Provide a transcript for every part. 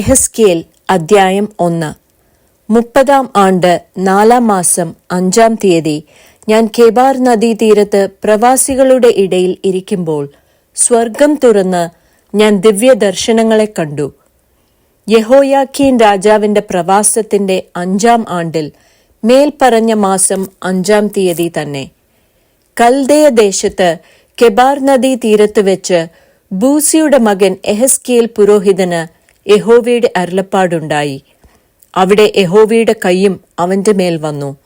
എഹസ്കേൽ അദ്ധ്യായം ഒന്ന്. മുപ്പതാം ആണ്ട് നാലാം മാസം അഞ്ചാം തീയതി ഞാൻ കെബാർ നദീതീരത്ത് പ്രവാസികളുടെ ഇടയിൽ ഇരിക്കുമ്പോൾ സ്വർഗം തുറന്ന് ഞാൻ ദിവ്യദർശനങ്ങളെ കണ്ടു. യഹോയാക്കീൻ രാജാവിന്റെ പ്രവാസത്തിന്റെ അഞ്ചാം ആണ്ടിൽ മേൽപ്പറഞ്ഞ മാസം അഞ്ചാം തീയതി തന്നെ. കൽദയ ദേശത്ത് കെബാർ നദീ തീരത്ത് വെച്ച് ബൂസിയുടെ മകൻ എഹസ്കേൽ പുരോഹിതന് യഹോവയുടെ അരുളപ്പാടുണ്ടായി. അവിടെ യഹോവയുടെ കൈയും അവന്റെ മേൽ വന്നു.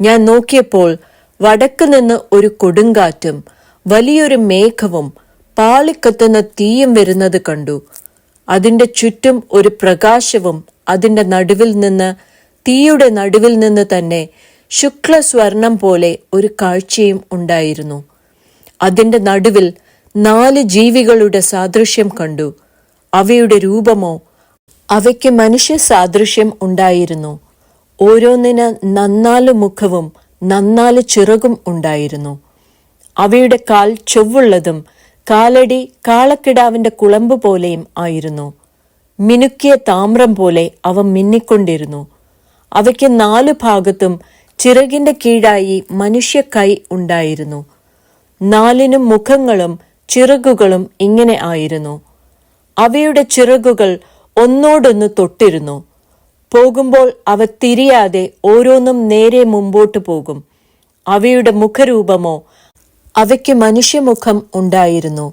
ഞാൻ നോക്കിയപ്പോൾ വടക്ക് നിന്ന് ഒരു കൊടുങ്കാറ്റും വലിയൊരു മേഘവും പാളിക്കത്തുന്ന തീയും വരുന്നത് കണ്ടു. അതിന്റെ ചുറ്റും ഒരു പ്രകാശവും അതിന്റെ നടുവിൽ നിന്ന് തീയുടെ നടുവിൽ നിന്ന് തന്നെ ശുക്ലസ്വർണം പോലെ ഒരു കാഴ്ചയും ഉണ്ടായിരുന്നു. അതിന്റെ നടുവിൽ നാല് ജീവികളുടെ സാദൃശ്യം കണ്ടു. അവയുടെ രൂപമോ അവയ്ക്ക് മനുഷ്യ സാദൃശ്യം ഉണ്ടായിരുന്നു. ഓരോന്നിന് നന്നാൽ മുഖവും നന്നാൽ ചിറകും ഉണ്ടായിരുന്നു. അവയുടെ കാൽ ചൊവ്വുള്ളതും കാലടി കാളക്കിടാവിന്റെ കുളമ്പ് പോലെയും ആയിരുന്നു. മിനുക്കിയ താമ്രം പോലെ അവ മിന്നിക്കൊണ്ടിരുന്നു. അവയ്ക്ക് നാലു ഭാഗത്തും ചിറകിന്റെ കീഴായി മനുഷ്യ കൈ ഉണ്ടായിരുന്നു. നാലിനും മുഖങ്ങളും ചിറകുകളും ഇങ്ങനെ ആയിരുന്നു. അവയുടെ ചിറകുകൾ ഒന്നോടൊന്ന് തൊട്ടിരുന്നു. പോകുമ്പോൾ അവ തിരിയാതെ ഓരോന്നും നേരെ മുമ്പോട്ട് പോകും. അവയുടെ മുഖരൂപമോ അവയ്ക്ക് മനുഷ്യമുഖം ഉണ്ടായിരുന്നു.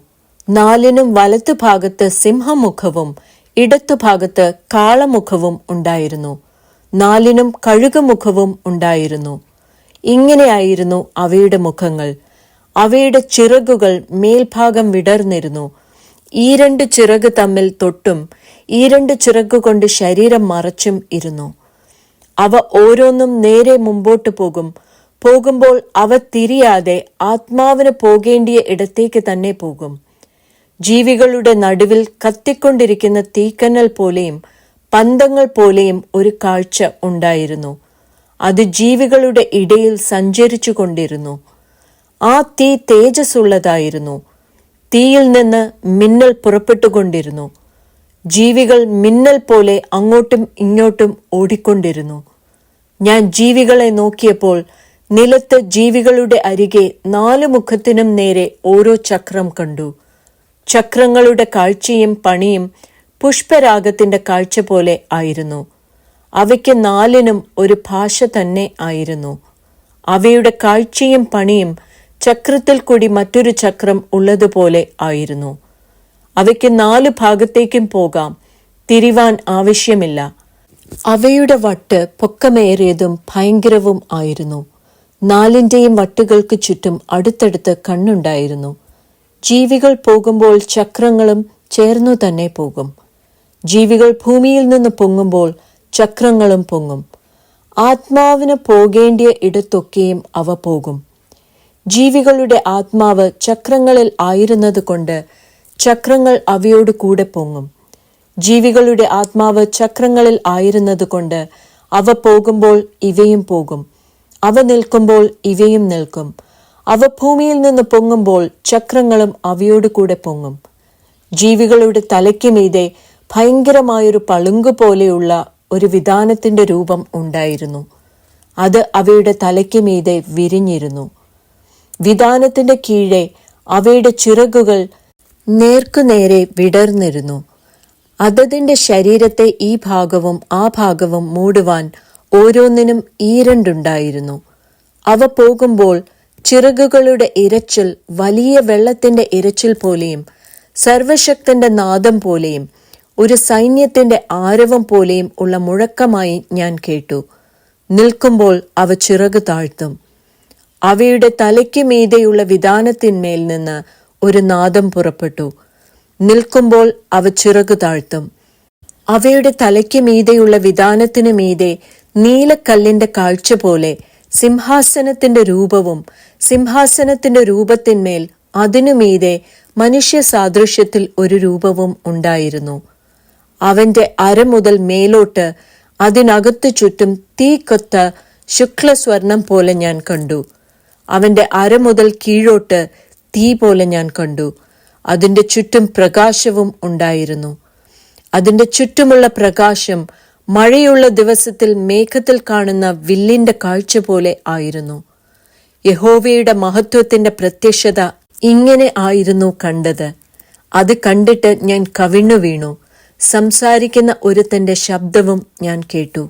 നാലിനും വലത്തു ഭാഗത്ത് സിംഹമുഖവും ഇടത്തുഭാഗത്ത് കാളമുഖവും ഉണ്ടായിരുന്നു. നാലിനും കഴുകുമുഖവും ഉണ്ടായിരുന്നു. ഇങ്ങനെയായിരുന്നു അവയുടെ മുഖങ്ങൾ. അവയുടെ ചിറകുകൾ മേൽഭാഗം വിടർന്നിരുന്നു. ഈ രണ്ട് ചിറക് തമ്മിൽ തൊട്ടും ഈ രണ്ട് ചിറക് കൊണ്ട് ശരീരം മറച്ചും ഇരുന്നു. അവ ഓരോന്നും നേരെ മുമ്പോട്ട് പോകും. പോകുമ്പോൾ അവ തിരിയാതെ ആത്മാവിന് പോകേണ്ടിയ ഇടത്തേക്ക് തന്നെ പോകും. ജീവികളുടെ നടുവിൽ കത്തിക്കൊണ്ടിരിക്കുന്ന തീക്കനൽ പോലെയും പന്തങ്ങൾ പോലെയും ഒരു കാഴ്ച ഉണ്ടായിരുന്നു. അത് ജീവികളുടെ ഇടയിൽ സഞ്ചരിച്ചു കൊണ്ടിരുന്നു. ആ തീ തേജസ്സുള്ളതായിരുന്നു. തീയിൽ നിന്ന് മിന്നൽ പുറപ്പെട്ടുകൊണ്ടിരുന്നു. ജീവികൾ മിന്നൽ പോലെ അങ്ങോട്ടും ഇങ്ങോട്ടും ഓടിക്കൊണ്ടിരുന്നു. ഞാൻ ജീവികളെ നോക്കിയപ്പോൾ നിലത്ത് ജീവികളുടെ അരികെ നാലു മുഖത്തിനും നേരെ ഓരോ ചക്രം കണ്ടു. ചക്രങ്ങളുടെ കാഴ്ചയും പണിയും പുഷ്പരാഗത്തിന്റെ കാഴ്ച പോലെ ആയിരുന്നു. അവയ്ക്ക് നാലിനും ഒരു ഭാഷ തന്നെ ആയിരുന്നു. അവയുടെ കാഴ്ചയും പണിയും ചക്രത്തിൽ കൂടി മറ്റൊരു ചക്രം ഉള്ളതുപോലെ ആയിരുന്നു. അവയ്ക്ക് നാല് ഭാഗത്തേക്കും പോകാം. തിരിവാൻ ആവശ്യമില്ല. അവയുടെ വട്ട് പൊക്കമേറിയതും ഭയങ്കരവും ആയിരുന്നു. നാലിന്റെയും വട്ടുകൾക്ക് ചുറ്റും അടുത്തടുത്ത് കണ്ണുണ്ടായിരുന്നു. ജീവികൾ പോകുമ്പോൾ ചക്രങ്ങളും ചേർന്നു തന്നെ പോകും. ജീവികൾ ഭൂമിയിൽ നിന്ന് പൊങ്ങുമ്പോൾ ചക്രങ്ങളും പൊങ്ങും. ആത്മാവിന് പോകേണ്ടിയ ഇടത്തൊക്കെയും അവ പോകും. ജീവികളുടെ ആത്മാവ് ചക്രങ്ങളിൽ ആയിരുന്നത് കൊണ്ട് ചക്രങ്ങൾ അവയോട് കൂടെ പൊങ്ങും. ജീവികളുടെ ആത്മാവ് ചക്രങ്ങളിൽ ആയിരുന്നത് കൊണ്ട് അവ പോകുമ്പോൾ ഇവയും പോകും. അവ നിൽക്കുമ്പോൾ ഇവയും നിൽക്കും. അവ ഭൂമിയിൽ നിന്ന് പൊങ്ങുമ്പോൾ ചക്രങ്ങളും അവയോട് കൂടെ പൊങ്ങും. ജീവികളുടെ തലയ്ക്ക് മീതെ ഭയങ്കരമായൊരു പളുങ്കു പോലെയുള്ള ഒരു വിധാനത്തിന്റെ രൂപം ഉണ്ടായിരുന്നു. അത് അവയുടെ തലയ്ക്ക് മീതെ വിരിഞ്ഞിരുന്നു. വിധാനത്തിന്റെ കീഴെ അവയുടെ ചിറകുകൾ നേർക്കുനേരെ വിടർന്നിരുന്നു. അതതിന്റെ ശരീരത്തെ ഈ ഭാഗവും ആ ഭാഗവും മൂടുവാൻ ഓരോന്നിനും ഈരണ്ടുണ്ടായിരുന്നു അവ പോകുമ്പോൾ ചിറകുകളുടെ ഇരച്ചിൽ വലിയ വെള്ളത്തിന്റെ ഇരച്ചിൽ പോലെയും സർവശക്തന്റെ നാദം പോലെയും ഒരു സൈന്യത്തിന്റെ ആരവം പോലെയും ഉള്ള മുഴക്കമായി ഞാൻ കേട്ടു. നിൽക്കുമ്പോൾ അവ ചിറക് താഴ്ത്തും. അവയുടെ തലയ്ക്ക് മീതെയുള്ള വിധാനത്തിന്മേൽ നിന്ന് ഒരു നാദം പുറപ്പെട്ടു. നിൽക്കുമ്പോൾ അവ ചിറകു താഴ്ത്തും. അവയുടെ തലയ്ക്ക് മീതെയുള്ള വിധാനത്തിനു മീതെ നീലക്കല്ലിന്റെ കാഴ്ച പോലെ സിംഹാസനത്തിന്റെ രൂപവും സിംഹാസനത്തിന്റെ രൂപത്തിന്മേൽ അതിനു മീതെ മനുഷ്യ സാദൃശ്യത്തിൽ ഒരു രൂപവും ഉണ്ടായിരുന്നു. അവന്റെ അര മുതൽ മേലോട്ട് അതിനകത്തു ചുറ്റും തീ കൊത്ത ശുക്ലസ്വർണം പോലെ ഞാൻ കണ്ടു. അവന്റെ അര മുതൽ കീഴോട്ട് തീ പോലെ ഞാൻ കണ്ടു. അതിന്റെ ചുറ്റും പ്രകാശവും ഉണ്ടായിരുന്നു. അതിന്റെ ചുറ്റുമുള്ള പ്രകാശം മഴയുള്ള ദിവസത്തിൽ മേഘത്തിൽ കാണുന്ന വില്ലിന്റെ കാഴ്ച പോലെ ആയിരുന്നു. യഹോവയുടെ മഹത്വത്തിന്റെ പ്രത്യക്ഷത ഇങ്ങനെ ആയിരുന്നു കണ്ടത്. അത് കണ്ടിട്ട് ഞാൻ കവിണ്ണു വീണു സംസാരിക്കുന്ന ഒരുത്തന്റെ ശബ്ദവും ഞാൻ കേട്ടു.